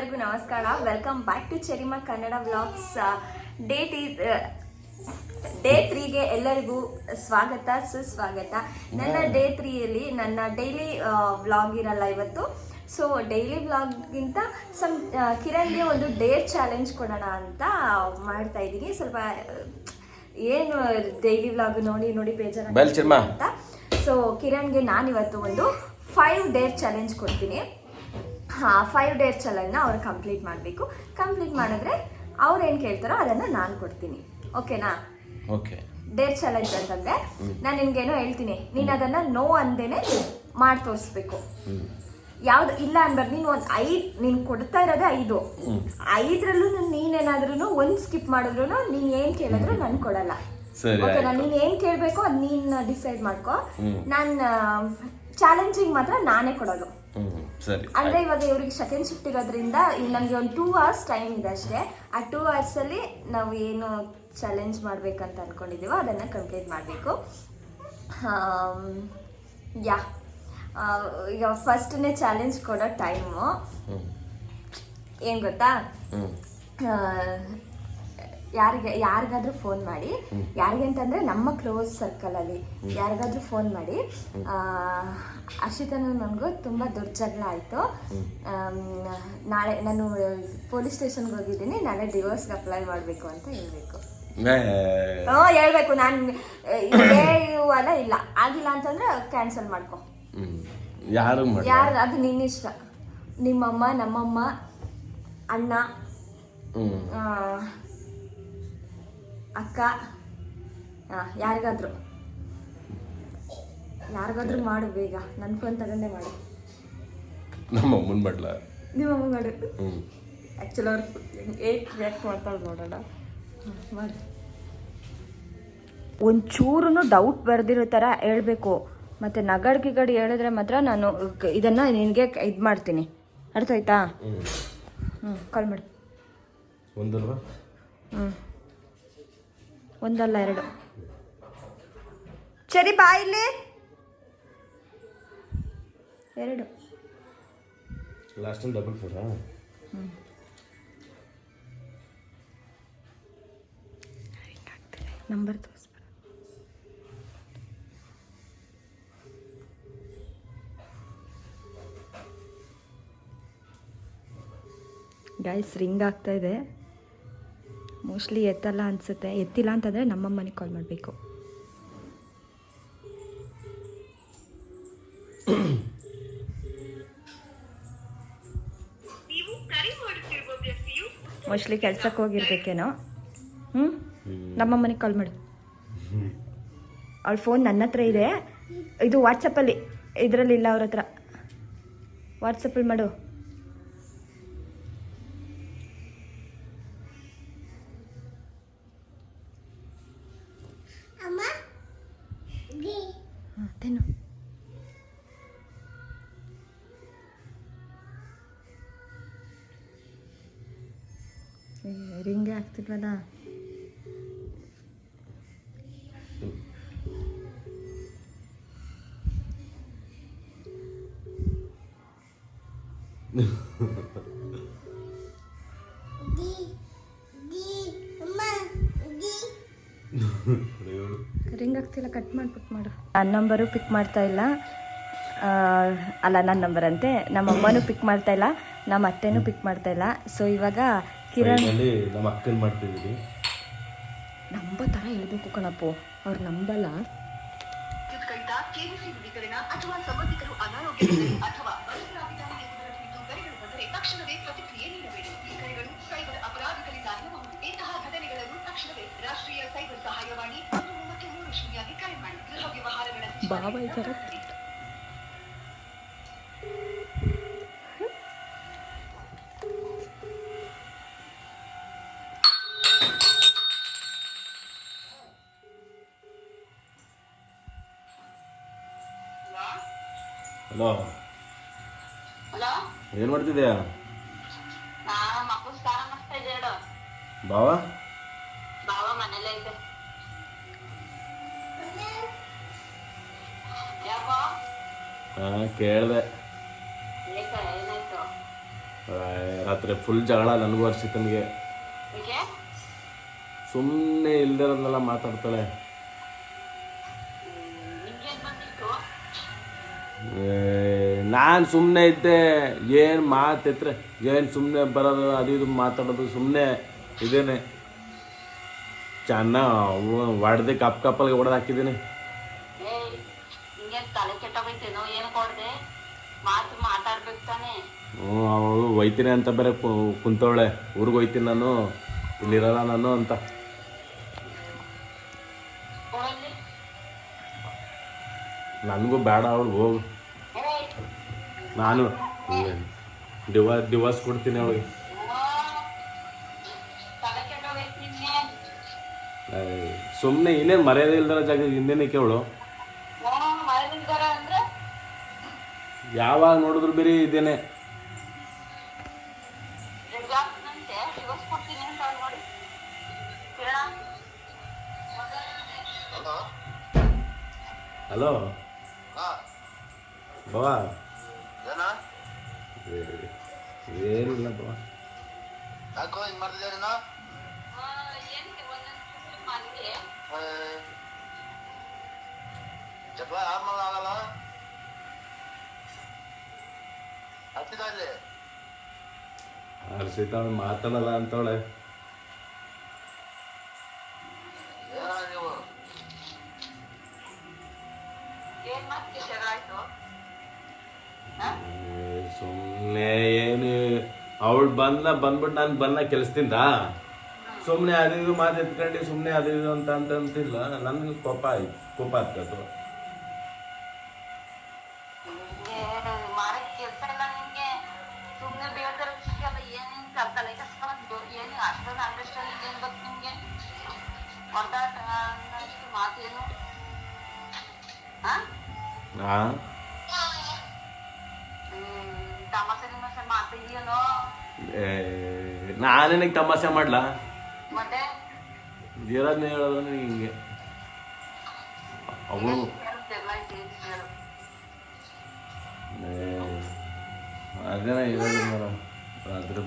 ಎಲ್ಲರಿಗೂ ನಮಸ್ಕಾರ. Welcome back to Cherima Kannada vlogs date day ತ್ರೀಗೆ ಎಲ್ಲರಿಗೂ ಸ್ವಾಗತ ಸುಸ್ವಾಗತ. ನನ್ನ ಡೇ ತ್ರೀಯಲ್ಲಿ ನನ್ನ ಡೈಲಿ ವ್ಲಾಗ್ ಇರಲ್ಲ ಇವತ್ತು. ಸೊ ಡೈಲಿ ವ್ಲಾಗ್ಗಿಂತ ಸಮ್ ಕಿರಣ್ಗೆ ಒಂದು ಡೇ ಚಾಲೆಂಜ್ ಕೊಡೋಣ ಅಂತ ಮಾಡ್ತಾ ಇದ್ದೀನಿ. ಸ್ವಲ್ಪ ಏನು ಡೈಲಿ ವ್ಲಾಗ್ ನೋಡಿ ನೋಡಿ ಬೇಜಾರು. ಅಂತ. ಸೊ ಕಿರಣ್ಗೆ ನಾನು ಇವತ್ತು ಒಂದು ಫೈವ್ ಡೇ ಚಾಲೆಂಜ್ ಕೊಡ್ತೀನಿ. ಹಾಂ ಫೈವ್ ಡೇಸ್ ಚಾಲೆಂಜ್ನ ಅವ್ರು ಕಂಪ್ಲೀಟ್ ಮಾಡಬೇಕು. ಕಂಪ್ಲೀಟ್ ಮಾಡಿದ್ರೆ ಅವ್ರು ಏನು ಕೇಳ್ತಾರೋ ಅದನ್ನು ನಾನು ಕೊಡ್ತೀನಿ. ಓಕೆನಾ ಓಕೆ ಡೇರ್ ಚಾಲೆಂಜ್ ಅಂತಂದ್ರೆ ನಾನು ನಿನ್ಗೇನೋ ಹೇಳ್ತೀನಿ. ನೀನು ಅದನ್ನ ನೋ ಅಂದೇನೆ ಮಾಡಿ ತೋರಿಸ್ಬೇಕು. ಯಾವ್ದು ಇಲ್ಲ ಅನ್ಬಾರ್ದು ನೀನು ಒಂದು ಐದು ನೀನು ಕೊಡ್ತಾ ಇರೋದೆ ಐದು. ಐದರಲ್ಲೂ ನೀನೇನಾದ್ರೂ ಒಂದು ಸ್ಕಿಪ್ ಮಾಡಿದ್ರು ನೀನು ಏನು ಕೇಳಿದ್ರು ನಾನು ಕೊಡಲ್ಲ. ಸರಿ ಓಕೆ ನಾನು ನೀನು ಏನು ಕೇಳಬೇಕು ಅದು ನೀನು ಡಿಸೈಡ್ ಮಾಡ್ಕೋ. ನಾನು ಚಾಲೆಂಜಿಂಗ್ ಮಾತ್ರ ನಾನೇ ಕೊಡೋದು. ಹ್ಮ್ ಸರಿ ಅಂದ್ರೆ ಇವಾಗ ಇವ್ರಿಗೆ ಸೆಕೆಂಡ್ ಶಿಫ್ಟ್ ಇರೋದ್ರಿಂದ ನಮಗೆ ಒಂದು ಟೂ ಅವರ್ಸ್ ಟೈಮ್ ಇದೆ ಅಷ್ಟೇ. ಆ ಟೂ ಅವರ್ಸಲ್ಲಿ ನಾವು ಏನು ಚಾಲೆಂಜ್ ಮಾಡ್ಬೇಕಂತ ಅನ್ಕೊಂಡಿದೀವೋ ಅದನ್ನ ಕಂಪ್ಲೀಟ್ ಮಾಡಬೇಕು. ಯಾ ಈಗ ಫಸ್ಟ್ನೇ ಚಾಲೆಂಜ್ ಕೊಡೋ ಟೈಮು ಏನು ಗೊತ್ತಾ? ಯಾರಿಗೆ ಯಾರಿಗಾದ್ರೂ ಫೋನ್ ಮಾಡಿ. ಯಾರಿಗೆ ಅಂತಂದ್ರೆ ನಮ್ಮ ಕ್ಲೋಸ್ ಸರ್ಕಲಲ್ಲಿ ಯಾರಿಗಾದ್ರೂ ಫೋನ್ ಮಾಡಿ. ಆ, ಅರ್ಷಿತನು ನನಗೂ ತುಂಬ ದೊಡ್ಡ ಜಗಳ ಆಯಿತು. ನಾಳೆ ನಾನು ಪೊಲೀಸ್ ಸ್ಟೇಷನ್ಗೆ ಹೋಗಿದ್ದೀನಿ ನಾಳೆ ಡಿವೋರ್ಸ್ಗೆ ಅಪ್ಲೈ ಮಾಡಬೇಕು ಅಂತ ಹೇಳಬೇಕು. ಹ್ಞೂ ಹೇಳ್ಬೇಕು ನಾನು ಇದೇ ಅಲ್ಲ ಇಲ್ಲ. ಆಗಿಲ್ಲ ಅಂತಂದ್ರೆ ಕ್ಯಾನ್ಸಲ್ ಮಾಡ್ಕೊ. ಯಾರು ಯಾರು ಅದು ನಿನ್ನ ಇಷ್ಟ. ನಿಮ್ಮಮ್ಮ ನಮ್ಮಮ್ಮ ಅಣ್ಣ ಅಕ್ಕ ಯಾರಿಗಾದ್ರೂ. ಯಾರಿಗಾದ್ರೂ ಮಾಡು ಬೇಗ. ನನ್ನ ಫೋನ್ ತಗೊಂಡೇ ಮಾಡು. ನಮ್ಮ ಅಮ್ಮನ ಮಾಡ್ಲ ನಿಮ್ಮ ಅಮ್ಮ ಮಾಡು. ಆ್ಯಕ್ಚುಲಿ ಅವ್ರು ಏಟ್ ರಿಯಾಕ್ಟ್ ಮಾಡ್ತಾಳೆ ನೋಡೋಣ. ಮಾಡು. ಒಂಚೂರು ಡೌಟ್ ಬರ್ದಿರೋ ಥರ ಹೇಳಬೇಕು. ಮತ್ತು ನಗಡ್ ಗಿಗಡ್ ಹೇಳಿದ್ರೆ ಮಾತ್ರ ನಾನು ಇದನ್ನು ಇದನ್ನ ನಿನಗೆ ಇದು ಮಾಡ್ತೀನಿ. ಅರ್ಥ ಆಯ್ತಾ? ಹ್ಮ್. ಹ್ಞೂ ಕಾಲ್ ಮಾಡಿ. ಒಂದಲ್ವಾ? ಹ್ಞೂ ಒಂದಲ್ಲ ಎರಡು. ಸರಿ ಬಾ ಇಲ್ಲಿ. ಎರಡು. ಲಾಸ್ಟ್ ಡಬಲ್ ಫೋರಾ ನಂಬರ್ ತೋರಿಸ್ಬೇಡ. ಗೈಸ್ ರಿಂಗ್ ಆಗ್ತಾ ಇದೆ. ಮೋಸ್ಟ್ಲಿ ಎತ್ತಲ್ಲ ಅನ್ಸುತ್ತೆ. ಎತ್ತಿಲ್ಲ ಅಂತಂದರೆ ನಮ್ಮಮ್ಮನಿಗೆ ಕಾಲ್ ಮಾಡಬೇಕು. ಮೋಸ್ಟ್ಲಿ ಕೆಲ್ಸಕ್ಕೆ ಹೋಗಿರ್ಬೇಕೇನೋ. ಹ್ಞೂ ನಮ್ಮ ಮನೆಗೆ ಕಾಲ್ ಮಾಡು. ಅವ್ಳ ಫೋನ್ ನನ್ನ ಹತ್ರ ಇದೆ. ಇದು ವಾಟ್ಸಪ್ಪಲ್ಲಿ ಇದರಲ್ಲಿ ಇಲ್ಲ ಅವ್ರ ಹತ್ರ. ವಾಟ್ಸಪ್ಪಲ್ಲಿ ಮಾಡು. ಹಾಂ ತಿನ್ನು ರಿಂಗೇ ಆಗ್ತಿಲ್ಲ ಕಟ್ ಮಾಡ್ಬಿಟ್ಟು ಮಾಡು. ನನ್ನ ನಂಬರು ಪಿಕ್ ಮಾಡ್ತಾ ಇಲ್ಲ. ಆ, ಅಲ್ಲ ನನ್ನ ನಂಬರ್ ಅಂತೆ. ನಮ್ಮ ಅಮ್ಮನೂ ಪಿಕ್ ಮಾಡ್ತಾ ಇಲ್ಲ ನಮ್ಮ ಅತ್ತೆನೂ ಪಿಕ್ ಮಾಡ್ತಾ ಇಲ್ಲ. ಸೊ ಇವಾಗ ಕಿರಣ್ ಅಲ್ಲಿ ನಮ್ಮ ಅಕ್ಕನ್ ಮಾಡ್ತಿದ್ದೀವಿ ನಂಬೋ ಥರ ಹೇಳ್ಬೇಕು ಕಣಪ್ಪ. ಅವ್ರು ನಂಬಲ್ಲ. ಅಥವಾ ಸಂಬಂಧಿಕರು ಅನಾರೋಗ್ಯ ಅಥವಾ ಬಲಿತರಾಗಿದ್ದಾರೆ ಎಂಬುದರ ಕುರಿತು ಕರೆಗಳು ಬಂದರೆ ತಕ್ಷಣವೇ ಪ್ರತಿಕ್ರಿಯೆ ನೀಡಬೇಡಿ. ಈ ಕರೆಗಳು ಸೈಬರ್ ಇಂತಹ ಘಟನೆಗಳನ್ನು ತಕ್ಷಣವೇ ರಾಷ್ಟ್ರೀಯ ಸೈಬರ್ ಸಹಾಯವಾಣಿ ಒಂದು ಒಂಬತ್ತು ಮೂರು ಕರೆ ಮಾಡಿ. ಗೃಹ ವ್ಯವಹಾರಗಳ ಏನ್ ಮಾಡ್ತಿದ್ಯಾ? ಬಾವ? ಹಾ ಕೇಳ್ದೆ. ರಾತ್ರಿ ಫುಲ್ ಜಗಳ ನನಗೂ ಹರ್ಷಿತನಿಗೆ. ಏಕೆ ಸುಮ್ಮನೆ ಇಲ್ದಿರೋದನ್ನೆಲ್ಲ ಮಾತಾಡ್ತಾಳೆ. ಏ ನಾನು ಸುಮ್ಮನೆ ಇದ್ದೆ ಏನು ಮಾತೈತ್ರೆ ಏನು ಸುಮ್ಮನೆ ಬರೋದು ಅದು ಇದು ಮಾತಾಡೋದು ಸುಮ್ಮನೆ ಇದೇನೆ. ಚೆನ್ನಾಗಿ ಹೊಡೆದು ಕಪ್ ಕಪ್ಪಲ್ಗೆ ಹೊಡೆದು ಹಾಕಿದ್ದೀನಿ. ಹ್ಞೂ ಅವಳು ಒಯ್ತೀನಿ ಅಂತ ಬೇರೆ ಕುಂತವಳೆ. ಊರಿಗೆ ಒಯ್ತೀನಿ ನಾನು. ಇಲ್ಲಿರಲ್ಲ ನಾನು ಅಂತ. ನನಗೂ ಬೇಡ ಅವಳು ಹೋಗು. ನಾನು ಡಿವ ಡಿವೋರ್ಸ್ ಕೊಡ್ತೀನಿ ಅವಳಿಗೆ. ಸುಮ್ಮನೆ ಇನ್ನೇನು ಮರ್ಯಾದೆ ಇಲ್ದಾರ ಜಾಗ ಹಿಂದೇನೆ ಅಂದ್ರೆ ಯಾವಾಗ ನೋಡಿದ್ರು ಬೇರೆ ಇದೇನೆ. ಹಲೋ ಬವಾ ಏನಿಲ್ಲ ಬಾವಾ ಯಾಕೋ ಹಿಂಗ್ ಮಾಡ್ತಿದ್ಯಾ ನೀನು? ಜಗಳ ಆದ್ಮೇಲೆ ಆಗಲ್ಲ? ಹತ್ತಿದ ಇಲ್ಲಿ? ಹರ್ಷಿತ ಅವಳು ಮಾತಾಡಲ್ಲ ಅಂತವಳೆ. ಏನ ಜಗಳ ಆಯ್ತು? ಸುಮ್ಮನೆ ಏನು? ಅವಳು ಬಂದ ಬಂದ್ಬಿಟ್ಟು ನಾನು ಬಂದ ಕೆಲಸದಿಂದ ಸುಮ್ಮನೆ ಅದು ಇದು ಮಾತು ಎತ್ಕೊಂಡು ಸುಮ್ಮನೆ ಅದು ಇದು ಅಂತ ಅಂತಂತಿಲ್ಲ ನನಗೆ ಕೋಪ ಆಯ್ತು ಕೋಪ ಆಗ್ತದೆ ನಿಂಗೆ ನಾನೇನಕ್ಕೆ ತಮಾಷೆ ಮಾಡ್ಲಾ? ಇರೋದನ್ನ ಹೇಳೋದ್ರೆ ಹಿಂಗೆ. ಅವಳು ಹೇಳು ಜಗಳ ಐತಿ ಅಂತ ಹೇಳು ಅದೇನ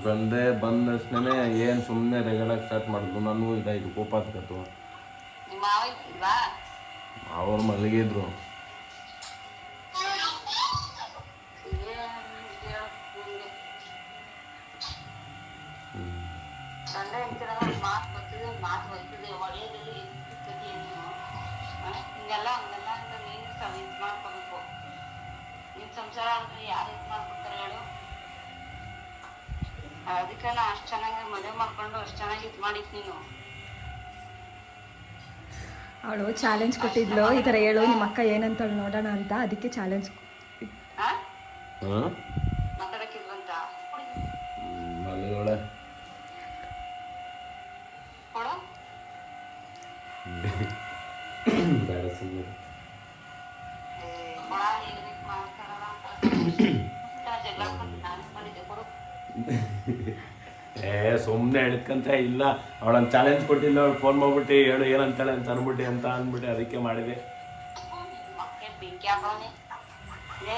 ಬಂದೆ ಬಂದ ತಕ್ಷಣ ಏನು ಸುಮ್ಮನೆ ರೆಗಡಕ್ಕೆ ಸ್ಟಾರ್ಟ್ ಮಾಡಿದ್ರು ನನಗೂ ಇದಾಯ್ತು ಕೋಪ ಇಲ್ವಾ ಅವ್ರು ಮಲಗಿದ್ರು. ನೀನು? ಅವಳು ಚಾಲೆಂಜ್ ಕೊಟ್ಟಿದ್ಲು. ಈ ಥರ ಹೇಳು ನಿಮ್ಮ ಅಕ್ಕ ಏನಂತಳು ನೋಡೋಣ ಅಂತ. ಅದಕ್ಕೆ ಚಾಲೆಂಜ್ ಏ, ಸುಮ್ಮನೆ ಹೇಳ್ಕಂತ ಇಲ್ಲ. ಅವಳನ್ನು ಚಾಲೆಂಜ್ ಕೊಟ್ಟಿಲ್ಲ ಅವಳು ಫೋನ್ ಮಾಡ್ಬಿಟ್ಟು ಹೇಳು ಏನಂತಾಳೆ ಅಂತ ಅನ್ಬಿಟ್ಟೆ ಅಂತ ಅಂದ್ಬಿಟ್ಟು ಅದಕ್ಕೆ ಮಾಡಿದೆ. ನಾನ್ ಬೆಂಕಿ ಹಾಕೋನೆ ಏ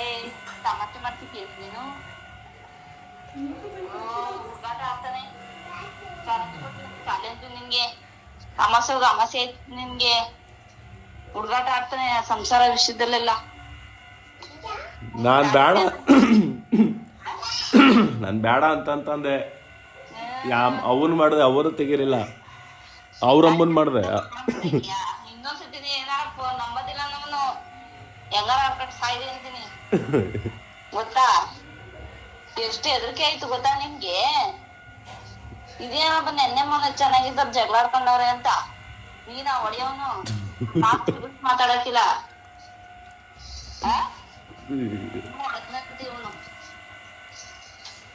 ತಮಾಷೆ ಮಾಡ್ತಿದ್ಯ ನೀನು? ಹುಡುಗಾಟ ಆಗ್ತಾನೆ ಚಾಲೆಂಜು ನಿನ್ಗೆ. ಅಮಾಸೆ ಹೋಗ ಅಮಾಸೆ ಐತ್ ನಿನ್ಗೆ. ಹುಡುಗಾಟ ಆಡ್ತಾನೆ ಸಂಸಾರ ವಿಷಯದಲ್ಲೆಲ್ಲ. ನಾನು ಬೇಡ ನಾನು ಬೇಡ ಅಂತಂತಂದೆ ಯಾ ಅವನ್ ಮಾಡಿದೆ ಅವರು ತೆಗೀರಿಲ್ಲ. ಅವ್ರಮ್ಮನ್ ಮಾಡಿದೆ. ಗೊತ್ತಾ? ಎಷ್ಟು ಹೆದರಿಕೆ ಆಯ್ತು ಗೊತ್ತಾ ನಿಮ್ಗೆ? ಇದೇನಪ್ಪ ನೆನ್ನೆ ಮೊನ್ನೆ ಚೆನ್ನಾಗಿದ್ದಾರ ಜಗಳ ಆಡ್ಕೊಂಡವ್ರೆ ಅಂತ. ನೀನ ಒಡೆಯವನು ಮಾತಾಡಕ್ಕಿಲ್ಲ.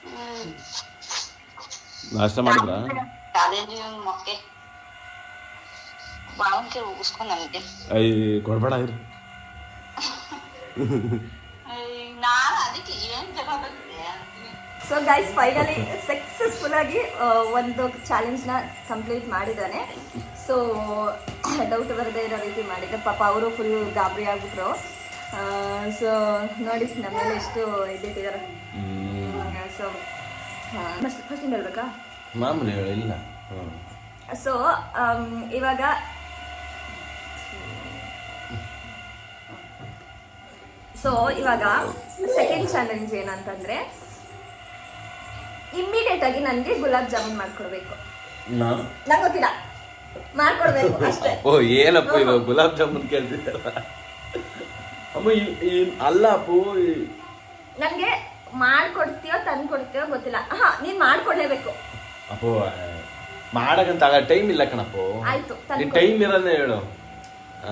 ಹ್ಮ್. ನಾಷ್ಟ ಮಾಡಿದ್ರ? ಕೊಡ್ಬೇಡ ಇರು. ಅಂತೀನಿ. ಸೊ ಗೈಸ್ ಫೈನಲಿ ಸಕ್ಸಸ್ಫುಲ್ ಆಗಿ ಒಂದು ಚಾಲೆಂಜ್ನ ಕಂಪ್ಲೀಟ್ ಮಾಡಿದಾನೆ ಸೊ ಡೌಟ್ ಬರದೇ ಇರೋ ರೀತಿ ಮಾಡಿದ್ದೆ. ಪಾಪ ಅವರು ಫುಲ್ ಗಾಬರಿ ಆಗ್ಬಿಟ್ರು. ಸೊ ನೋಡಿ ನಮ್ಮಲ್ಲಿ ಎಷ್ಟು ಇದ್ದಿಟ್ಟಿದ್ದಾರೆ ಸೊ ಫಸ್ಟಿಂದ ಹೇಳ್ಬೇಕಾ ಮಾಮೂಲಿ ಹೇಳು ಇಲ್ಲ. ಸೊ ಇವಾಗ ಸೊ ಇವಾಗ ಸೆಕೆಂಡ್ ಚಾಲೆಂಜ್ ಏನಂತಂದ್ರೆ ಇಮ್ಮಿಡಿಯೇಟ್ ಆಗಿ ನನಗೆ ಗುಲಾಬ್ ಜಾಮೂನ್ ಮಾಡ್ಕೊಡ್ಬೇಕು. ನಂಗೆ ಗೊತ್ತಿಲ್ಲ. ಮಾಡ್ಕೊಡ್ಬೇಕು ಅಷ್ಟೇ. ಓ ಏನಪ್ಪ ಇವಾಗ ಗುಲಾಬ್ ಜಾಮೂನ್ ಕೇಳ್ತಿದ್ದಲ್ಲ ಅಮ್ಮ ಅಲ್ಲ ಅಪ್ಪು ನನಗೆ ಮಾಡ್ಕೊಡ್ತೀಯೋ ತಂದು ಕೊಡ್ತೀಯೋ ಗೊತ್ತಿಲ್ಲ. ಹಾ ನೀನ್ ಮಾಡ್ಕೊಡ್ಲೇಬೇಕು. ಅಪ್ಪೋ ಮಾಡಕ್ಕಂತ ಟೈಮ್ ಇಲ್ಲ ಕಣಪ್ಪ. ಆಯ್ತು. ನೀನ್ ಟೈಮ್ ಇರೋದೇ ಹೇಳು.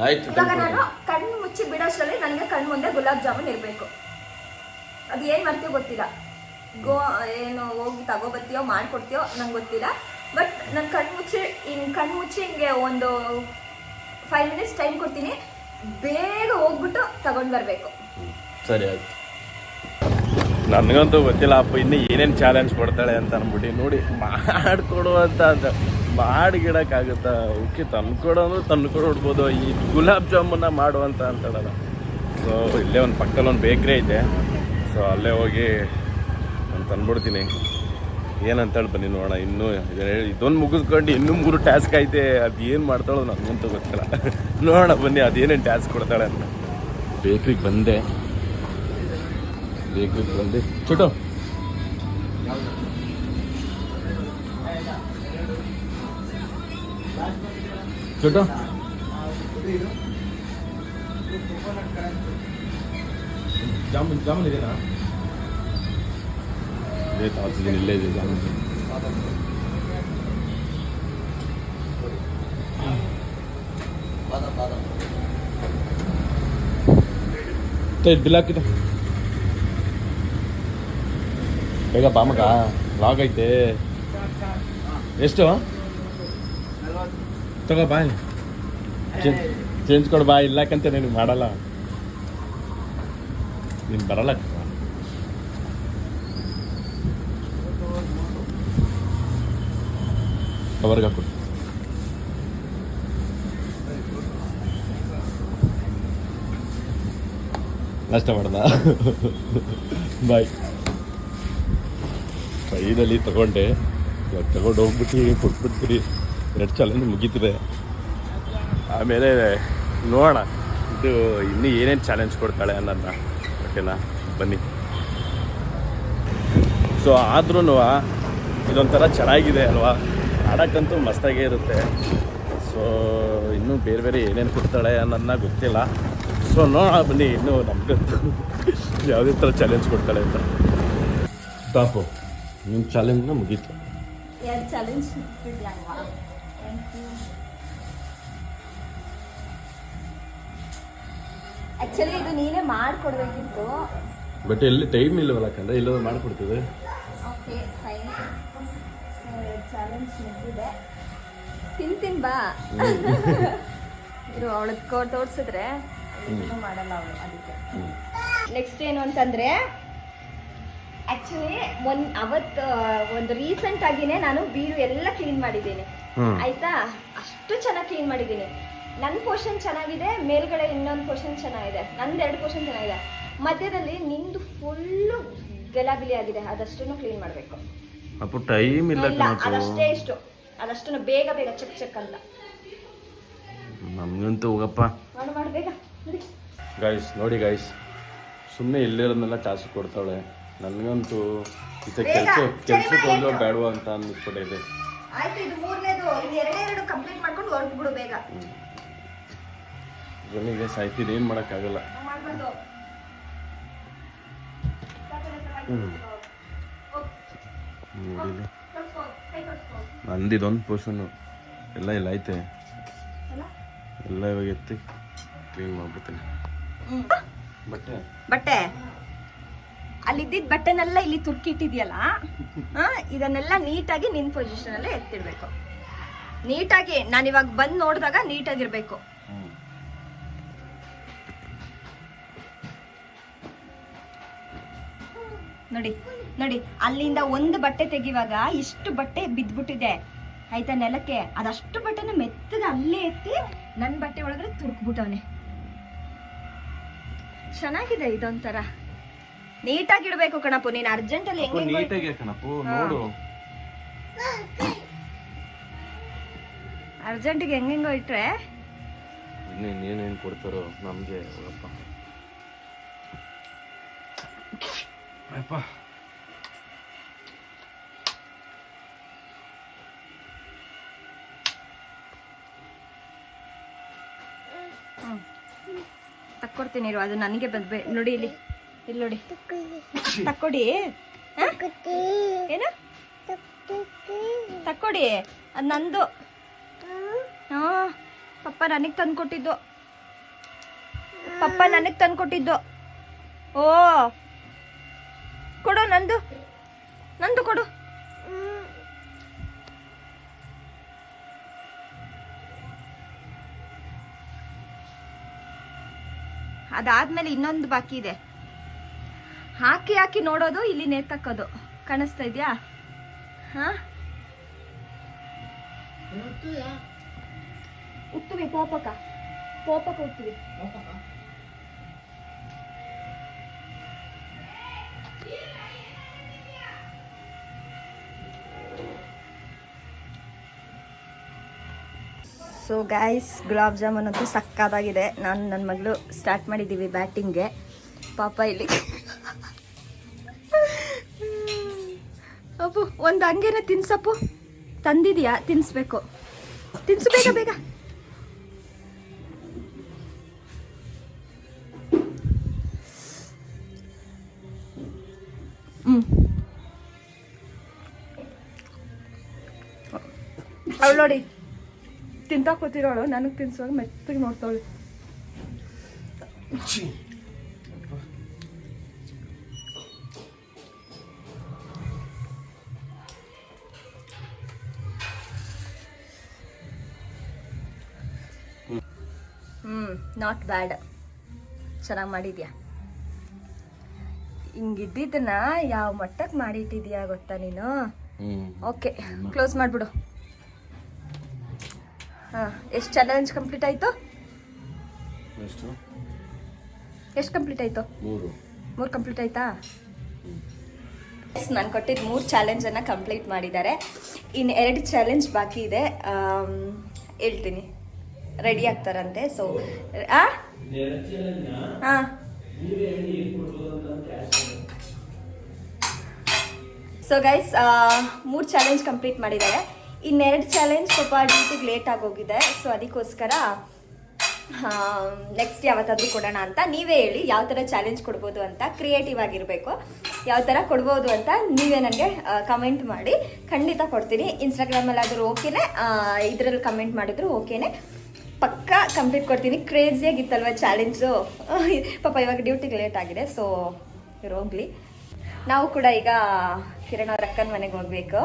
ಆಯ್ತು ಇವಾಗ ತಂದ್ಕೊಡು. ನಾನು ಕಣ್ಣು ಮುಚ್ಚಿ ಬಿಡೋಷ್ಟರಲ್ಲಿ ನನಗೆ ಕಣ್ಣು ಮುಂದೆ ಗುಲಾಬ್ ಜಾಮೂನ್ ಇರಬೇಕು. ಅದು ಏನು ಮಾಡ್ತೀಯೋ ಗೊತ್ತಿಲ್ಲ. ಗೋ ಏನು ಹೋಗಿ ತಗೋಬರ್ತೀಯೋ ಮಾಡ್ಕೊಡ್ತೀಯೋ ನಂಗೆ ಗೊತ್ತಿಲ್ಲ. ಬಟ್ ನಾನು ಕಣ್ಣು ಮುಚ್ಚಿ ಹಿಂಗೆ ಕಣ್ಣು ಮುಚ್ಚಿ ಹಿಂಗೆ ಒಂದು ಫೈವ್ ಮಿನಿಟ್ಸ್ ಟೈಮ್ ಕೊಡ್ತೀನಿ. ಬೇಗ ಹೋಗ್ಬಿಟ್ಟು ತಗೊಂಡು ಬರಬೇಕು. ಹ್ಮ್. ಸರಿ ಆಯ್ತು. ನನಗಂತೂ ಗೊತ್ತಿಲ್ಲ, ಅಪ್ಪ ಇನ್ನು ಏನೇನು ಚಾಲೆಂಜ್ ಕೊಡ್ತಾಳೆ ಅಂತ ಅಂದ್ಬಿಟ್ಟು ನೋಡಿ ಮಾಡಿಕೊಡು ಅಂತ. ಅಂತ ಮಾಡಿಗಿಡಕ್ಕಾಗುತ್ತಾ ಓಕೆ ತಂದ್ಕೊಡು ಅಂದ್ರೆ ತಂದ್ಕೊಡ್ಬೋದು ಈ ಗುಲಾಬ್ ಜಾಮೂನ ಮಾಡು ಅಂತ ಅಂತಾಳಲ್ಲ ಸೊ ಇಲ್ಲೇ ಒಂದು ಪಕ್ಕದಲ್ಲಿ ಒಂದು ಬೇಕ್ರಿ ಐತೆ. ಸೊ ಅಲ್ಲೇ ಹೋಗಿ ನಾನು ತಂದ್ಬಿಡ್ತೀನಿ. ಏನಂತೇಳಿ ಬನ್ನಿ ನೋಡೋಣ, ಇನ್ನೂ ಇದೊಂದು ಮುಗಿಸ್ಕೊಂಡು ಇನ್ನೂ ಮೂರು ಟ್ಯಾಸ್ಕ್ ಐತೆ. ಅದು ಏನು ಮಾಡ್ತಾಳೋ ನನಗಂತೂ ಗೊತ್ತಿಲ್ಲ. ನೋಡೋಣ ಬನ್ನಿ ಅದೇನೇನು ಟಾಸ್ಕ್ ಕೊಡ್ತಾಳೆ ಅಂತ. ಬೇಕ್ರಿಗೆ ಬಂದೆ. ಬೇಕ್ರಿಗೆ ಬಂದೆ ಚುಟು ಚುಟು ಜಾಮೂನ್ ಜಾಮೂನ್ ಇದೆಯಾ ಇದೇ ತಾಸಿದ್ದೀನಿ ಇಲ್ಲೇ ಇದೆ ಜಾಮೂನ್ ಬಿಲ್ ಹಾಕಿದ ಬೇಗ ಬಾಮಕ ಲಾಗ್ ಐತೆ. ಎಷ್ಟು? ತಗೋ ಬಾ ಚೇಂಜ್ ಕೊಡು ಬಾ ಇಲ್ಲಕ್ಕಂತ ನೀನು ಮಾಡಲ್ಲ. ನೀನು ಬರಲ್ಲ ಕವರ್ಗೆ ಹಾಕು. ನಷ್ಟ ಮಾಡ್ದ? ಬಾಯ್ ಕೈದಲ್ಲಿ ತಗೊಂಡೆ. ಇವಾಗ ತಗೊಂಡು ಹೋಗ್ಬಿಟ್ಟು ಕೊಟ್ಬಿಡ್ತೀರಿ ಎರಡು ಚಾಲೆಂಜ್ ಮುಗೀತಿದೆ. ಆಮೇಲೆ ನೋಡೋಣ. ಇದು ಇನ್ನೂ ಏನೇನು ಚಾಲೆಂಜ್ ಕೊಡ್ತಾಳೆ ಅನ್ನೋದನ್ನ. ಓಕೆನಾ? ಬನ್ನಿ. ಸೊ ಆದ್ರೂ ಇದೊಂಥರ ಚೆನ್ನಾಗಿದೆ ಅಲ್ವಾ? ಆಡೋಕ್ಕಂತೂ ಮಸ್ತಾಗೇ ಇರುತ್ತೆ. ಸೊ ಇನ್ನೂ ಬೇರೆ ಬೇರೆ ಏನೇನು ಕೊಡ್ತಾಳೆ ಅನ್ನೋದನ್ನ ಗೊತ್ತಿಲ್ಲ. ಸೊ ನೋಡೋಣ ಬನ್ನಿ ಇನ್ನೂ ನಮಗಂತೂ ಯಾವುದೇ ಥರ ಚಾಲೆಂಜ್ ಕೊಡ್ತಾಳೆ ಅಂತ. ಟಾಪು. ನಿಮ್ಮ ಚಾಲೆಂಜ್ನ ಮುಗೀತು. ಎರಡು ಚಾಲೆಂಜ್ ಆ್ಯಕ್ಚುಲಿ ಇದು ನೀನೇ ಮಾಡಿಕೊಡ್ಬೇಕಿತ್ತು. ಬಟ್ ಎಲ್ಲಿ ಟೈಮ್ ಇಲ್ಲವಲ್ಲ ಯಾಕಂದ್ರೆ ಇಲ್ಲದ ಮಾಡಿಕೊಡ್ತೀವಿ. ಓಕೆ ಫೈನ್ ಚಾಲೆಂಜ್ ಮುಗಿದಿದೆ. ತಿಂತೀನಿ ಬಾ. ಇರು ಅವಳಕ್ಕೆ ತೋರಿಸಿದ್ರೆ ಮಾಡಲ್ಲ ಅವಳು ಅದಕ್ಕೆ. ನೆಕ್ಸ್ಟ್ ಏನು ಅಂತಂದ್ರೆ ಆಕ್ಚುಲಿ ಒಂದ್ ಅವತ್ ಒಂದು ರೀಸೆಂಟ್ ಆಗಿನೇ ನಾನು ಬೀರು ಎಲ್ಲ ಕ್ಲೀನ್ ಮಾಡಿದ್ದೀನಿ. ಹ್ಮ್. ಆಯ್ತಾ? ಅಷ್ಟು ಚೆನ್ನಾಗಿ ಕ್ಲೀನ್ ಮಾಡಿದ್ದೀನಿ. ನನ್ನ ಪೋರ್ಷನ್ ಚೆನ್ನಾಗಿದೆ ಮೇಲ್ಗಡೆ ಇನ್ನೊಂದು ಪೋರ್ಷನ್ ಚೆನ್ನಾಗಿದೆ. ನಂದು ಎರಡು ಪೋರ್ಷನ್ ಚೆನ್ನಾಗಿದೆ. ಮಧ್ಯದಲ್ಲಿ ನಿಂದು ಫುಲ್ಲು ಗಲಾಬಿಲಿ ಆಗಿದೆ. ಅದಷ್ಟನ್ನು ಕ್ಲೀನ್ ಮಾಡಬೇಕು. ಅಪ್ಪು ಟೈಮ್ ಇಲ್ಲ ಅದಷ್ಟೇ ಇಷ್ಟು. ಅದಷ್ಟನ್ನು ಬೇಗ ಬೇಗ ಚಕ್ ಚಕ್ ಅಂತ. ನಮಗಂತೂ ಹೋಗಪ್ಪ. ಮಾಡು ಮಾಡು ಬೇಗ. ನಡಿ. ಗೈಸ್ ನೋಡಿ ಗೈಸ್ ಸುಮ್ಮನೆ ಇಲ್ಲಿರೋದನ್ನೆಲ್ಲ ಟಾಸ್ಕ್ ಕೊಡ್ತಾಳೆ ನನಗಂತೂ ಇದೆ ಕೆಲಸ ಕೆಲಸಕ್ಕೆ ಹೋಗ್ಲೋ ಬೇಡವಾ ಅಂತ ಅನ್ನಿಸ್ಬಿಟ್ಟಿದೆ ಆಯ್ತು ಇದು ಮೂರನೇದು. ಇದು ಎರಡೇ ಎರಡು ಕಂಪ್ಲೀಟ್ ಮಾಡ್ಕೊಂಡು ಹೊರಟ್ಬಿಡು ಬೇಗ. ನನಗೆ ಸಾಯ್ತೀನಿ ಏನು ಮಾಡೋಕ್ಕಾಗಲ್ಲ. ನೋಡಿಲಿ ಕಳ್ಸ್ಕೊ, ಕೈ ಕಳ್ಸ್ಕೊ. ನಂದು ಪೋರ್ಷನ್ನು ಎಲ್ಲ ಇಲ್ಲ ಐತೆ. ಎಲ್ಲ ಇವಾಗ ಎತ್ತಿ ಕ್ಲೀನ್ ಮಾಡ್ಬಿಡ್ತೀನಿ. ಬಟ್ಟೆ? ಬಟ್ಟೆ? ಅಲ್ಲಿದ್ದಿದ್ದ ಬಟ್ಟೆನೆಲ್ಲ ಇಲ್ಲಿ ತುರ್ಕಿಟ್ಟಿದ್ಯಲ್ಲ ಇದನ್ನೆಲ್ಲ ನೀಟಾಗಿ ನಿನ್ ಪೊಸಿಷನ್ ಎತ್ತಿರ್ಬೇಕು. ಎತ್ತಿಡ್ಬೇಕು ನೀಟಾಗಿ, ನಾನು ಇವಾಗ ಬಂದು ನೋಡಿದಾಗ ನೀಟಾಗಿರ್ಬೇಕು. ನೋಡಿ ನೋಡಿ, ಅಲ್ಲಿಂದ ಒಂದು ಬಟ್ಟೆ ತೆಗಿವಾಗ ಇಷ್ಟು ಬಟ್ಟೆ ಬಿದ್ದ್ಬಿಟ್ಟಿದೆ. ಆಯ್ತಾ ನೆಲಕ್ಕೆ? ಅದಷ್ಟು ಬಟ್ಟೆನ ಮೆತ್ತಗೆ ಅಲ್ಲೇ ಎತ್ತಿ ನನ್ನ ಬಟ್ಟೆ ಒಳಗಡೆ ತುರ್ಕ್ಬಿಟ್ಟವನೆ. ಚೆನ್ನಾಗಿದೆ ಇದೊಂಥರ. ನೀಟಾಗಿ ಇಡಬೇಕು ಕಣಪ್ಪು ನೀನು ಅರ್ಜೆಂಟಲ್ಲಿ ಹೆಂಗೆ ನೀಟಾಗಿ ಕಣಪ್ಪು ನೋಡು. ಅರ್ಜೆಂಟಿಗೆ ಹೆಂಗೆಂಗೋ ಇಟ್ರೆ? ಏನು ಕೊಡ್ತಾರೋ ನಮಗೆ ಅಪ್ಪ ಅಪ್ಪ ತಕ್ಕೊಡ್ತೀನಿ ಇರು ಅದು ನನಗೆ ಬಂದ್ಬೇ ನೋಡಿ ಇಲ್ಲಿ. ಇಲ್ಲಿ ನೋಡಿ. ತಕ್ಕೊಡಿ? ಏನು? ತಕ್ಕೊಡಿ. ಅದು ನಂದು. ಹಾ. ಪಪ್ಪ ನನಗೆ ತಂದು ಕೊಟ್ಟಿದ್ದು ಪಪ್ಪ ನನಗೆ ತಂದು ಕೊಟ್ಟಿದ್ದು ಓ. ಕೊಡು ನಂದು. ನಂದು ಕೊಡು. ಅದಾದ್ಮೇಲೆ ಇನ್ನೊಂದು ಬಾಕಿ ಇದೆ. ಹಾಕಿ ಹಾಕಿ ನೋಡೋದು ಇಲ್ಲಿ ನೇತಕ್ಕೋದು. ಕಾಣಿಸ್ತಾ ಇದೆಯಾ? ಹಾ? ಉತ್ತುವಿ ಪೋಪಕ. ಪೋಪಕ ಉತ್ತುವಿ ಸೊ ಗಾಯ್ಸ್ ಗುಲಾಬ್ ಜಾಮೂನ್ ಅಂತೂ ಸಕ್ಕತ್ತಾಗಿದೆ. ನಾನು ನನ್ನ ಮಗಳು ಸ್ಟಾರ್ಟ್ ಮಾಡಿದ್ದೀವಿ ಬ್ಯಾಟಿಂಗ್ಗೆ ಪಾಪ ಇಲ್ಲಿ ಒಂದು ಹಂಗೇನೆ ತಿನ್ಸಪ್ಪು. ತಂದಿದ್ಯಾ? ತಿನ್ಸ್ಬೇಕು. ತಿನ್ಸು, ಬೇಗ ಬೇಗ. ಹ್ಞೂ ಅವಳು ನೋಡಿ, ತಿಂತಾ ಕೂತಿರೋಳು. ನನಗೆ ತಿನ್ಸುವಾಗ ಮೆತ್ತಗೆ ನೋಡ್ತಾವಳು. ಹ್ಞೂ ನಾಟ್ ಬ್ಯಾಡ್ ಚೆನ್ನಾಗಿ ಮಾಡಿದ್ಯಾ? ಹಿಂಗಿದ್ದಿದ್ದನ್ನ ಯಾವ ಮಟ್ಟಕ್ಕೆ ಮಾಡಿಟ್ಟಿದ್ಯಾ ಗೊತ್ತಾ ನೀನು? ಓಕೆ ಕ್ಲೋಸ್ ಮಾಡಿಬಿಡು. ಹಾಂ ಎಷ್ಟು ಚಾಲೆಂಜ್ ಕಂಪ್ಲೀಟ್ ಆಯಿತು? ಎಷ್ಟು? ಕಂಪ್ಲೀಟ್ ಆಯಿತು? ಮೂರು. ಕಂಪ್ಲೀಟ್ ಆಯ್ತಾ? ನಾನು ಕೊಟ್ಟಿದ್ದು ಮೂರು ಚಾಲೆಂಜನ್ನು ಕಂಪ್ಲೀಟ್ ಮಾಡಿದ್ದಾರೆ. ಇನ್ನು ಎರಡು ಚಾಲೆಂಜ್ ಬಾಕಿ ಇದೆ. ಹೇಳ್ತೀನಿ. ರೆಡಿ ಆಗ್ತಾರಂತೆ. ಸೊ ಆ? ಹಾಂ. ಸೊ ಗೈಸ್ ಮೂರು ಚಾಲೆಂಜ್ ಕಂಪ್ಲೀಟ್ ಮಾಡಿದ್ದಾರೆ. ಇನ್ನೆರಡು ಚಾಲೆಂಜ್ ಸ್ವಲ್ಪ ಡ್ಯೂಟಿಗೆ ಲೇಟ್ ಆಗೋಗಿದೆ ಸೊ ಅದಕ್ಕೋಸ್ಕರ ನೆಕ್ಸ್ಟ್ ಯಾವತ್ತಾದರೂ ಕೊಡೋಣ ಅಂತ. ನೀವೇ ಹೇಳಿ ಯಾವ ಥರ ಚಾಲೆಂಜ್ ಕೊಡ್ಬೋದು ಅಂತ. ಕ್ರಿಯೇಟಿವ್ ಆಗಿರಬೇಕು. ಯಾವ ಥರ ಕೊಡ್ಬೋದು ಅಂತ ನೀವೇ ನನಗೆ ಕಮೆಂಟ್ ಮಾಡಿ. ಖಂಡಿತ ಕೊಡ್ತೀನಿ. ಇನ್ಸ್ಟಾಗ್ರಾಮಲ್ಲಾದರೂ ಓಕೆನೇ ಇದರಲ್ಲಿ ಕಮೆಂಟ್ ಮಾಡಿದ್ರು ಓಕೆನೆ ಪಕ್ಕ ಕಂಪ್ಲೀಟ್ ಕೊಡ್ತೀನಿ. ಕ್ರೇಜಿಯಾಗಿತ್ತಲ್ವ ಚಾಲೆಂಜು ಪಾಪ ಇವಾಗ ಡ್ಯೂಟಿಗೆ ಲೇಟ್ ಆಗಿದೆ ಸೊ ಇವ್ರು ಹೋಗ್ಲಿ ನಾವು ಕೂಡ ಈಗ ಕಿರಣ್ ಅವ್ರ ಅಕ್ಕನ ಮನೆಗೆ ಹೋಗ್ಬೇಕು.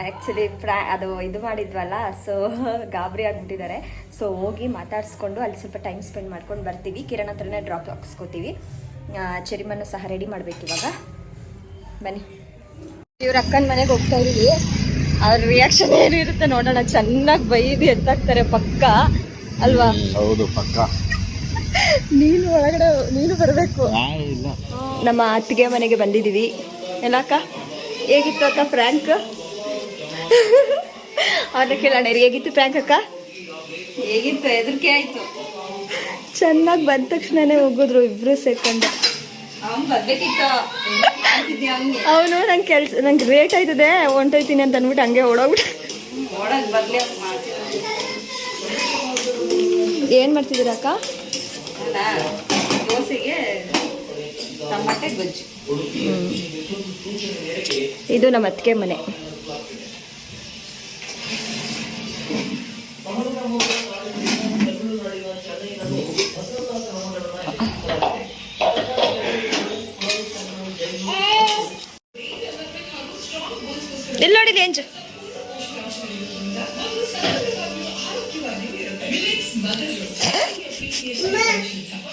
ಆ್ಯಕ್ಚುಲಿ ಪ್ರಾ, ಅದು ಇದು ಮಾಡಿದ್ವಲ್ಲ ಸೊ ಗಾಬರಿ ಆಗಿಬಿಟ್ಟಿದ್ದಾರೆ. ಸೊ ಹೋಗಿ ಮಾತಾಡಿಸ್ಕೊಂಡು ಅಲ್ಲಿ ಸ್ವಲ್ಪ ಟೈಮ್ ಸ್ಪೆಂಡ್ ಮಾಡ್ಕೊಂಡು ಬರ್ತೀವಿ. ಕಿರಣ್ ಹತ್ರನೇ ಡ್ರಾಪ್ ಹಾಕ್ಸ್ಕೊತೀವಿ. ಚರಿಮನ್ನು ಸಹ ರೆಡಿ ಮಾಡ್ಬೇಕು ಇವಾಗ. ಬನ್ನಿ. ಇವ್ರ ಅಕ್ಕನ ಮನೆಗೆ ಹೋಗ್ತಾ ಇದೀವಿ ಅವ್ರ ರಿಯಾಕ್ಷನ್ ಏನು ಇರುತ್ತೆ ನೋಡೋಣ. ಚೆನ್ನಾಗಿ ಬೈದು ಎತ್ತಾಕ್ತಾರೆ ಪಕ್ಕ. ಅಲ್ವಾ? ಹೌದು ಪಕ್ಕ. ನೀನು ಒಳಗಡೆ ನೀನು ಬರಬೇಕು. ಇಲ್ಲ. ನಮ್ಮ ಅತ್ತಿಗೆ ಮನೆಗೆ ಬಂದಿದ್ದೀವಿ. ಎಲ್ಲ ಅಕ್ಕ? ಹೇಗಿತ್ತು ಅಕ್ಕ ಫ್ರ್ಯಾಂಕ್ ಅವ್ರನ್ನ ಕೇಳೋಣ ಹೇಗಿತ್ತು ಫ್ರ್ಯಾಂಕ್ ಅಕ್ಕ? ಹೇಗಿತ್ತು? ಹೆದರಿಕೆ ಆಯ್ತು. ಚೆನ್ನಾಗಿ ಬಂದ ತಕ್ಷಣನೇ ಹೋಗಿದ್ರು ಇಬ್ರು ಸೇರ್ಕೊಂಡು. ಅವನು ನಂಗೆ ಕೆಲ್ಸ ನಂಗೆ ರೇಟ್ ಆಯ್ತದೆ ಹೊಂಟೋಯ್ತೀನಿ ಅಂತ ಅಂದ್ಬಿಟ್ಟು ಹಂಗೆ ಓಡೋಗ್ಬಿಟ್ಟು. ಏನು ಮಾಡ್ತಿದ್ದೀರ ಅಕ್ಕ? ದೋಸೆಗೆ ಟಮಾಟೆ ಗೊಜ್ಜು. ಇದು ನಮ್ಮ ಅತ್ತಿಗೆ ಮನೆ. ಇಲ್ಲಿ ನೋಡಿ ಲೇಂಜ್ ಯಾರಿದ್ದು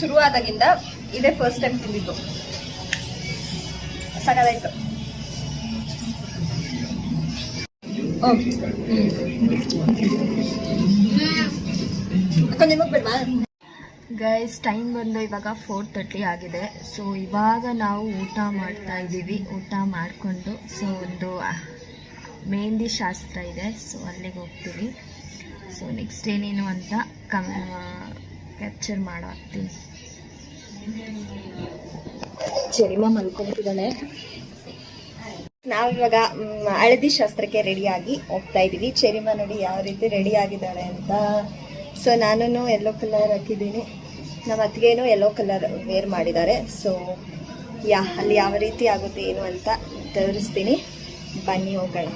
ಸೀಸನ್ ಶುರು ಆದಾಗಿಂದ ಇದೇ ಫಸ್ಟ್ ಟೈಮ್ ತಿಂದಿದ್ದು ನಿಮಗೆ ಬಿಡ್ವಾ? ಗೈಸ್ ಟೈಮ್ ಬಂದು ಇವಾಗ ಫೋರ್ ತರ್ಟಿ ಆಗಿದೆ. ಸೊ ಇವಾಗ ನಾವು ಊಟ ಮಾಡ್ತಾ ಇದ್ದೀವಿ. ಊಟ ಮಾಡಿಕೊಂಡು ಸೊ ಒಂದು ಮೆಹಂದಿ ಶಾಸ್ತ್ರ ಇದೆ. ಸೊ ಅಲ್ಲಿಗೆ ಹೋಗ್ತೀವಿ. ಸೊ ನೆಕ್ಸ್ಟ್ ಏನೇನು ಅಂತ ಕಮ್ ಕ್ಯಾಪ್ಚರ್ ಮಾಡಾಕ್ತೀನಿ ಚರಿಮ ಮಲ್ಕೊಂಡಿದ್ದಾಳೆ. ನಾವಿವಾಗ ಹಳದಿ ಶಾಸ್ತ್ರಕ್ಕೆ ರೆಡಿಯಾಗಿ ಹೋಗ್ತಾ ಇದ್ದೀವಿ ಚರಿಮ ನೋಡಿ ಯಾವ ರೀತಿ ರೆಡಿ ಆಗಿದ್ದಾಳೆ ಅಂತ. ಸೊ ನಾನು ಎಲ್ಲೋ ಕಲರ್ ಹಾಕಿದ್ದೀನಿ. ನಮ್ಮ ಅತ್ತಿಗೆನೂ ಎಲ್ಲೋ ಕಲರ್ ವೇರ್ ಮಾಡಿದ್ದಾರೆ. ಸೊ ಯಾ, ಅಲ್ಲಿ ಯಾವ ರೀತಿ ಆಗುತ್ತೆ, ಏನು ಅಂತ ತೋರಿಸ್ತೀನಿ. ಬನ್ನಿ ಹೋಗೋಣ.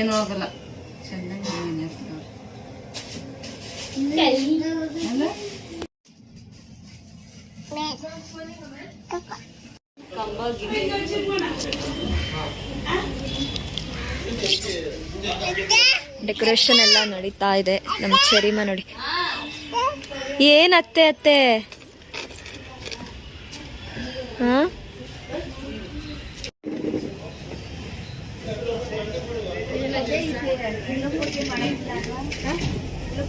ಏನೂ ಆಗಲ್ಲ. ಚೆನ್ನಾಗಿ ಡೆಕೋರೇಷನ್ ಎಲ್ಲ ನಡೀತಾ ಇದೆ. ನಮ್ಮ ಚರಿಮ ನೋಡಿ. ಏನತ್ತೆ ಅತ್ತೆ ಅತ್ತೆ?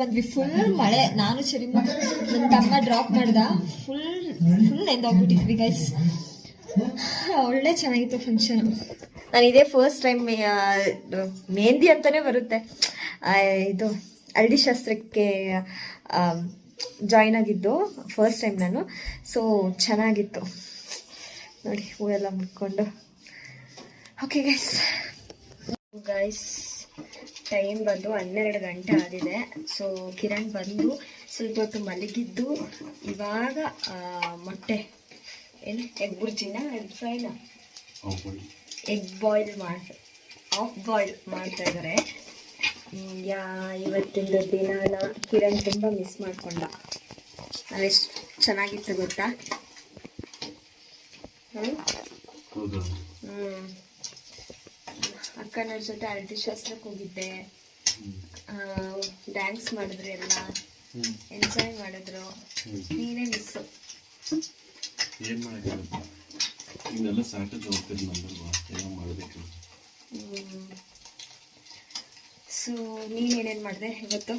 ಬಂದ್ವಿ. ಫುಲ್ ಮಳೆ. ನಾನು ಚರಿ ನನ್ನ ತಮ್ಮ ಡ್ರಾಪ್ ಮಾಡ್ದ. ಫುಲ್ ಫುಲ್ ಎಂದೋಗ್ಬಿಟ್ಟಿದ್ವಿ ಗೈಸ್ ಒಳ್ಳೆ ಚೆನ್ನಾಗಿತ್ತು ಫಂಕ್ಷನ್ ನಾನು ಇದೇ ಫಸ್ಟ್ ಟೈಮ್ ಮೆಹಂದಿ ಅಂತಲೇ ಬರುತ್ತೆ. ಇದು ಹಳ್ಳಿ ಶಾಸ್ತ್ರಕ್ಕೆ ಜಾಯ್ನ್ ಆಗಿದ್ದು ಫಸ್ಟ್ ಟೈಮ್ ನಾನು. ಸೊ ಚೆನ್ನಾಗಿತ್ತು. ನೋಡಿ ಹೂವೆಲ್ಲ ಮುಟ್ಕೊಂಡು. ಓಕೆ ಗೈಸ್ ಗೈಸ್ ಟೈಮ್ ಬಂದು ಹನ್ನೆರಡು ಗಂಟೆ ಆಗಿದೆ. ಸೊ ಕಿರಣ್ ಬಂದು ಸ್ವಲ್ಪ ಹೊತ್ತು ಮಲಗಿದ್ದು ಇವಾಗ ಮೊಟ್ಟೆ. ಏನು? ಎಗ್ ಬುರ್ಜಿನ? ಎಗ್ ಫ್ರೈನ? ಎಗ್ ಬಾಯ್ಲ್ ಮಾಡಿ ಆಫ್ ಬಾಯ್ಲ್ ಮಾಡ್ತಾ ಇದ್ದಾರೆ ಯಾ ಇವತ್ತಿನ ದಿನಾನ ಕಿರಣ್ ತುಂಬ ಮಿಸ್ ಮಾಡ್ಕೊಂಡ. ಅದೆಷ್ಟು ಚೆನ್ನಾಗಿತ್ತು ಗೊತ್ತಾ? ಹ್ಮ್? ಅಕ್ಕನ ಜೊತೆ ಅರ್ಧ ಶಾಸ್ತ್ರಕ್ಕೆ ಹೋಗಿದ್ದೆ. ಡ್ಯಾನ್ಸ್ ಮಾಡಿದ್ರು ಎಲ್ಲ. ಎಂಜಾಯ್ ಮಾಡಿದ್ರು. ನೀನೇ ಮಿಸ್ಸು ಏನು ಮಾಡೋಕ್ಕಾಗುತ್ತೆ ಸಾಕು ಜವಾಬ್ದಾರಿ ನಮ್ಮಲ್ವಾ ಏನೋ ಮಾಡಬೇಕು. ಸೊ ನೀನೇನೇನು ಮಾಡಿದೆ ಇವತ್ತು?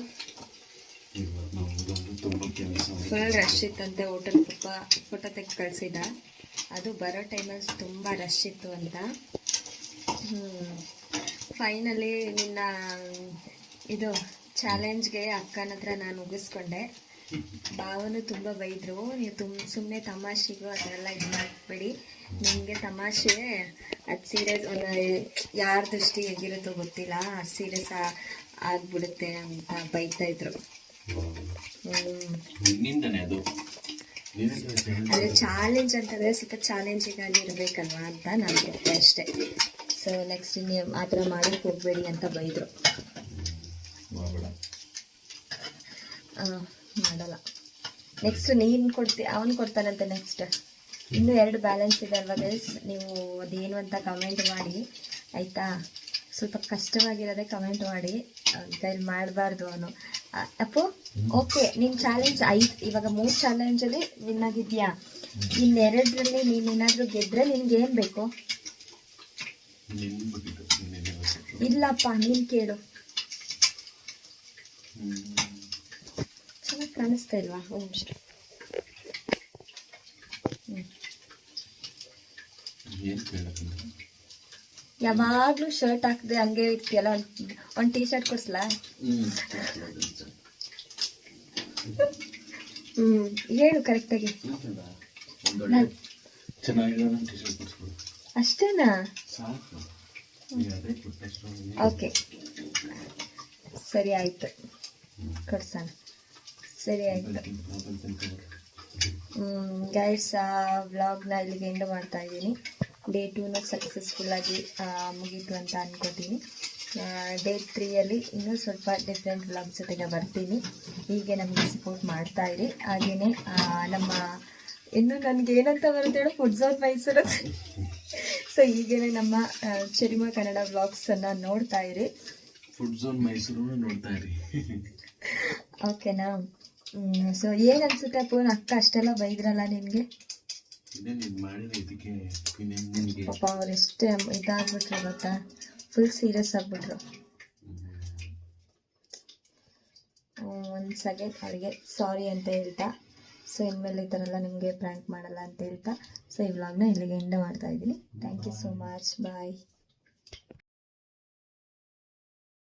ಫುಲ್ ರಶ್ ಇತ್ತಂತೆ ಹೋಟೆಲ್ ಪಪ್ಪ ಫೋಟೋ ತೆಗೆದು ಕಳಿಸಿದ. ಅದು ಬರೋ ಟೈಮಲ್ಲಿ ತುಂಬ ರಶ್ ಇತ್ತು ಅಂತ. ಫೈನಲಿ ನಿನ್ನ ಇದು ಚಾಲೆಂಜ್ಗೆ ಅಕ್ಕನ ಹತ್ರ ನಾನು ಮುಗಿಸ್ಕೊಂಡೆ. ಭಾವನು ತುಂಬ ಬೈದರು. ನೀವು ತುಂಬ ಸುಮ್ಮನೆ ತಮಾಷೆಗೂ ಅದೆಲ್ಲ ಇದು ಮಾಡಬೇಡಿ. ನಿಮಗೆ ತಮಾಷೆ ಅದು ಸೀರಿಯಸ್ ಒಂದು ಯಾರ ದೃಷ್ಟಿ ಹೇಗಿರುತ್ತೋ ಗೊತ್ತಿಲ್ಲ ಸೀರಿಯಸ್ ಆಗ್ಬಿಡುತ್ತೆ ಅಂತ ಬೈತಾ ಇದ್ರು. ಅದು? ಅದೇ ಚಾಲೆಂಜ್ ಅಂತಂದರೆ ಸ್ವಲ್ಪ ಚಾಲೆಂಜಿಗಾಗಿ ಇರಬೇಕಲ್ವಾ ಅಂತ ನಾನು ಗೊತ್ತೆ ಅಷ್ಟೇ. ಸೊ ನೆಕ್ಸ್ಟ್ ನೀವು ಆ ಥರ ಮಾಡೋಕ್ಕೆ ಹೋಗಬೇಡಿ ಅಂತ ಬೈದರು. ಮಾಡಲ್ಲ. ನೆಕ್ಸ್ಟ್ ನೀನು ಕೊಡ್ತೀ ಅವನು ಕೊಡ್ತಾನಂತೆ ನೆಕ್ಸ್ಟ್ ಇನ್ನೂ ಎರಡು ಬ್ಯಾಲೆನ್ಸ್ ಇದೆ ಅಲ್ವಾ ಗೈಸ್ ನೀವು ಅದೇನು ಅಂತ ಕಮೆಂಟ್ ಮಾಡಿ ಆಯಿತಾ? ಸ್ವಲ್ಪ ಕಷ್ಟವಾಗಿರೋದೇ ಕಮೆಂಟ್ ಮಾಡಿ. ಡೈಲ್ ಕೈಲಿ ಮಾಡಬಾರ್ದು ಅವನು. ಅಪ್ಪು ಓಕೆ ನಿಮ್ಮ ಚಾಲೆಂಜ್ ಐದು. ಇವಾಗ ಮೂರು ಚಾಲೆಂಜಲ್ಲಿ ವಿನ್ ಆಗಿದ್ಯಾ? ಇನ್ನೆರಡರಲ್ಲಿ ನೀನು ಏನಾದರೂ ಗೆದ್ದರೆ ನಿನ್ಗೆ ಏನು ಬೇಕು? ಇಲ್ಲಪ್ಪ ನೀನು ಕೇಳು. ಚೆನ್ನಾಗಿ ಕಾಣಿಸ್ತಾ ಇಲ್ವಾ? ಒಂದು ಯಾವಾಗಲೂ ಶರ್ಟ್ ಹಾಕದೆ ಹಂಗೆ ಇರ್ತೀಯಲ್ಲ ಒಂದು ಟೀ ಶರ್ಟ್ ಕೊಡ್ಸ್ಲಾ? ಹ್ಞೂ ಹೇಳು ಕರೆಕ್ಟಾಗಿ ಅಷ್ಟೇನಾ? ಓಕೆ. ಸರಿ ಆಯ್ತು. ಕೊಡ್ಸೋಣ. ಸರಿ ಆಯಿತು. ಗೈಸ್ ವ್ಲಾಗ್ನ ಇಲ್ಲಿಗೆ ಎಂಡ್ ಮಾಡ್ತಾ ಇದ್ದೀನಿ. ಡೇ ಟೂನು ಸಕ್ಸಸ್ಫುಲ್ಲಾಗಿ ಮುಗೀತು ಅಂತ ಅಂದ್ಕೋತೀನಿ ಡೇ ತ್ರೀಯಲ್ಲಿ ಇನ್ನೂ ಸ್ವಲ್ಪ ಡಿಫ್ರೆಂಟ್ ವ್ಲಾಗ್ ಜೊತೆಗೆ ಬರ್ತೀನಿ. ಹೀಗೆ ನಮಗೆ ಸಪೋರ್ಟ್ ಮಾಡ್ತಾ ಇರಿ. ಹಾಗೆಯೇ ನಮ್ಮ ಇನ್ನು ನನಗೆ ಏನಂತ ಬರುತ್ತೆ ಹೇಳೋ? ಫುಡ್ ಝೋನ್ ಮೈಸೂರು ಸೊ ಹೀಗೇನೆ ನಮ್ಮ ಚರಿಮ ಕನ್ನಡ ವ್ಲಾಗ್ಸನ್ನು ನೋಡ್ತಾ ಇರಿ. ಮೈಸೂರು ನೋಡ್ತಾ ಇರಿ. ಓಕೆನಾ ಸೊ ಏನು ಅನ್ಸುತ್ತೆ ಅಪ್ಪು ಅಕ್ಕ ಅಷ್ಟೆಲ್ಲ ಬೈದ್ರಲ್ಲ ನಿನಗೆ ಪಾಪ ಅವ್ರು ಎಷ್ಟೇ ಇದಾಗ್ಬಿಟ್ರು ಗೊತ್ತಾ? ಫುಲ್ ಸೀರಿಯಸ್ ಆಗ್ಬಿಟ್ರು. ಒಂದು ಸೆಕೆಂಡ್ ಅವರಿಗೆ ಸಾರಿ ಅಂತ ಹೇಳ್ತಾ ಸೊ ಇನ್ಮೇಲೆ ಈ ಥರ ಎಲ್ಲ ನಿಮಗೆ ಪ್ರ್ಯಾಂಕ್ ಮಾಡಲ್ಲ ಅಂತ ಹೇಳ್ತಾ ಸೊ ಈ ವ್ಲಾಗ್ನ ಇಲ್ಲಿಗೆ ಎಂಡ್ ಮಾಡ್ತಾ ಇದ್ದೀನಿ. Thank you so much bye